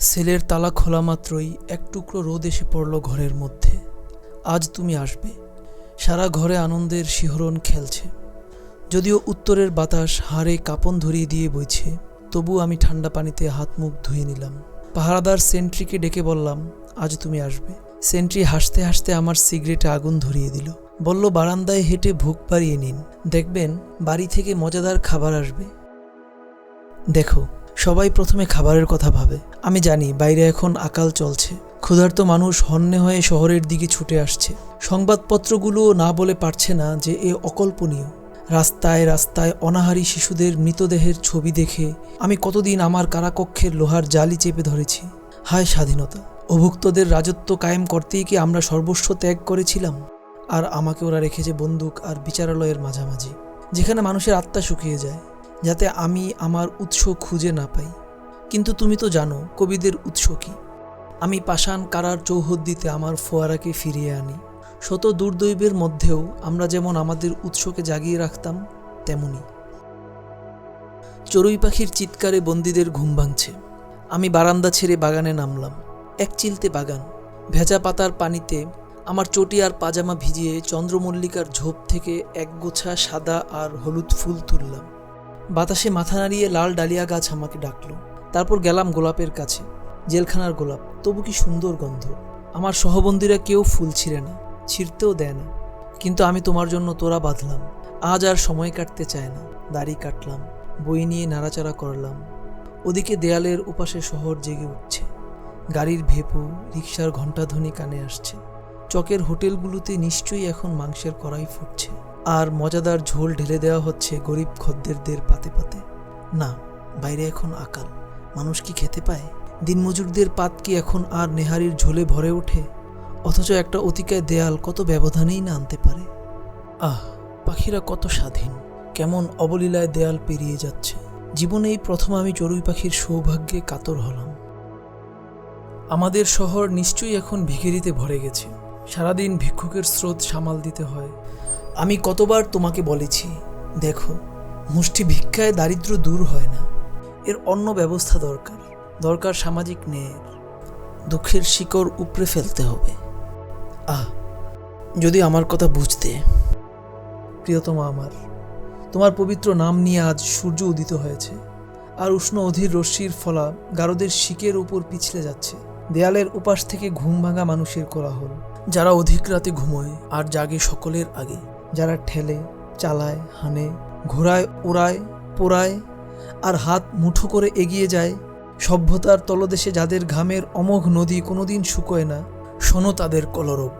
সেলের তালা খোলা মাত্রই এক টুকরো রোদ এসে পড়ল ঘরের মধ্যে। আজ তুমি আসবে। সারা ঘরে আনন্দের শিহরণ খেলছে। যদিও উত্তরের বাতাস হাড়ে কাপন ধরিয়ে দিয়ে বইছে তবু আমি ঠান্ডা পানিতে হাত মুখ ধুয়ে নিলাম। পাহারাদার সেন্ট্রিকে ডেকে বললাম, আজ তুমি আসবে। সেন্ট্রি হাসতে হাসতে আমার সিগারেটে আগুন ধরিয়ে দিল। বলল, বারান্দায় হেঁটে ভোগ বাড়িয়ে নিন। দেখবেন বাড়ি থেকে মজাদার খাবার আসবে। দেখো সবাই প্রথমে খাবারের কথা ভাবে। আমি জানি বাইরে এখন আকাল চলছে। ক্ষুধার্ত মানুষ হন্যে হয়ে শহরের দিকে ছুটে আসছে। সংবাদপত্রগুলো না বলে পারছে না যে এ অকল্পনীয়। রাস্তায় রাস্তায় অনাহারী শিশুদের মৃতদেহের ছবি দেখে আমি কতদিন আমার কারাকক্ষের লোহার জালি চেপে ধরেছি। হায় স্বাধীনতা! অভুক্তদের রাজত্ব কায়েম করতেই কি আমরা সর্বস্ব ত্যাগ করেছিলাম? আর আমাকে ওরা রেখেছে বন্দুক আর বিচারালয়ের মাঝামাঝি, যেখানে মানুষের আত্মা শুকিয়ে যায়। যাতে আমি আমার উৎস খুঁজে না পাই। কিন্তু তুমি তো জানো, কবিদের উৎস কি। আমি পাষাণ কারার চৌহদ্দিতে আমার ফোয়ারাকে ফিরিয়ে আনি। শত দুর্দৈবের মধ্যেও আমরা যেমন আমাদের উৎসকে জাগিয়ে রাখতাম, তেমনি। চড়ুই পাখির চিৎকারে বন্দীদের ঘুম ভাঙছে। আমি বারান্দা ছেড়ে বাগানে নামলাম, এক চিলতে বাগান। ভেজা পাতার পানিতে আমার চটি আর পাজামা ভিজিয়ে চন্দ্রমল্লিকার ঝোপ থেকে এক গোছা সাদা আর হলুদ ফুল তুললাম। বাতাসে মাথা নাড়িয়ে লাল ডালিয়া গাছ আমাকে ডাকলো। তারপর গেলাম গোলাপের কাছে। জেলখানার গোলাপ, তবু কি সুন্দর গন্ধ। আমার সহবন্দীরা কেউ ফুল ছিঁড়ে না, ছিঁড়তেও দেয় না। কিন্তু আমি তোমার জন্য তোরা বাঁধলাম। আজ আর সময় কাটতে চায় না, দাড়ি কাটলাম, বই নিয়ে নাড়াচাড়া করলাম। ওদিকে দেয়ালের উপাসে শহর জেগে উঠছে। গাড়ির ভেপু, রিক্সার ঘণ্টাধ্বনি কানে আসছে। চকের হোটেলগুলোতে নিশ্চয়ই এখন মাংসের কড়াই ফুটছে। আর মজাদার ঝোল ঢেলে দেওয়া হচ্ছে গরিব খদ্দেরদের পাতে পাতে। না, বাইরে এখন আকাল। মানুষ কি খেতে পায়? দিনমজুরদের পাত কি এখন আর নেহারির ঝোলে ভরে ওঠে? অথচ একটা অতিকায় দেয়াল কত ব্যবধানেই না আনতে পারে? আহ, পাখিরা কত স্বাধীন। কেমন অবলীলায় দেয়াল পেরিয়ে যাচ্ছে। জীবনে এই প্রথম আমি চড়ুই পাখির সৌভাগ্যে কাতর হলাম। আমাদের শহর নিশ্চয়ই এখন ভিখিরিতে ভরে গেছে। সারাদিন ভিক্ষুকের স্রোত সামাল দিতে হয়। আমি কতবার তোমাকে বলেছি, দেখো, মুষ্টি ভিক্ষায় দারিদ্র্য দূর হয় না। এর অন্য ব্যবস্থা দরকার দরকার সামাজিক ন্যায়ের। দুঃখের শিকড় উপড়ে ফেলতে হবে। আহ, যদি আমার কথা বুঝতে। প্রিয়তমা আমার, তোমার পবিত্র নাম নিয়ে আজ সূর্য উদিত হয়েছে, আর উষ্ণ অধীর রশ্মির ফলা গারদের শিকের উপর পিছলে যাচ্ছে। দেয়ালের উপাস থেকে ঘুম ভাঙা মানুষের কোলাহল, যারা অধিক রাতে ঘুমোয় আর জাগে সকলের আগে। যারা ঠেলে, চালায়, হানে ঘোরায় ওড়ায় পোড়ায় আর হাত মুঠো করে এগিয়ে যায়, সভ্যতার তলদেশে যাদের ঘামের অমোঘ নদী কোনোদিন শুকোয় না, শোনো তাদের কলরব।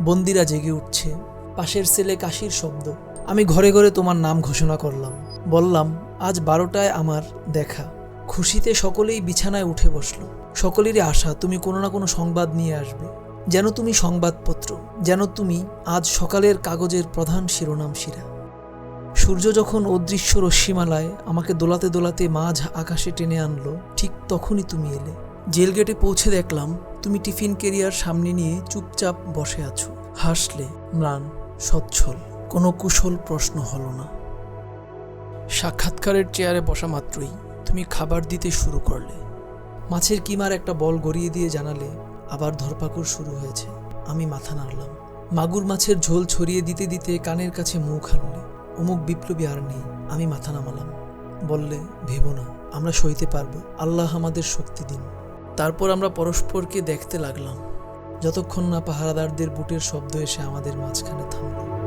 বন্দিরা জেগে উঠছে। পাশের সেলে কাশির শব্দ। আমি ঘরে ঘরে তোমার নাম ঘোষণা করলাম। বললাম, আজ বারোটায় আমার দেখা। খুশিতে সকলেই বিছানায় উঠে বসল। সকলেরই আশা, তুমি কোনো না কোনো সংবাদ নিয়ে আসবে। যেন তুমি সংবাদপত্র, যেন তুমি আজ সকালের কাগজের প্রধান শিরোনাম শিরা। সূর্য যখন অদৃশ্য রশ্মিমালায় আমাকে দোলাতে দোলাতে মাঝ আকাশে টেনে আনলো, ঠিক তখনই তুমি এলে। জেল গেটে পৌঁছে দেখলাম, তুমি টিফিন কেরিয়ার সামনে নিয়ে চুপচাপ বসে আছো। হাসলে, ম্লান, সচ্ছল, কোনো কুশল প্রশ্ন হলো না। সাক্ষাৎকারের চেয়ারে বসা মাত্রই তুমি খাবার দিতে শুরু করলে। মাছের কিমার একটা বল গড়িয়ে দিয়ে জানালে আবার ধরপাকড় শুরু হয়েছে। আমি মাথা নাড়লাম। মাগুর মাছের ঝোল ছড়িয়ে দিতে দিতে কানের কাছে মুখ আনলে অমুক বিপ্লবী আর নেই, আমি মাথা নামালাম। বললে, ভেবো না, আমরা সইতে পারব, আল্লাহ আমাদের শক্তি দিন। তারপর আমরা পরস্পরকে দেখতে লাগলাম। যতক্ষণ না পাহারাদারদের বুটের শব্দ এসে আমাদের মাঝখানে থামল।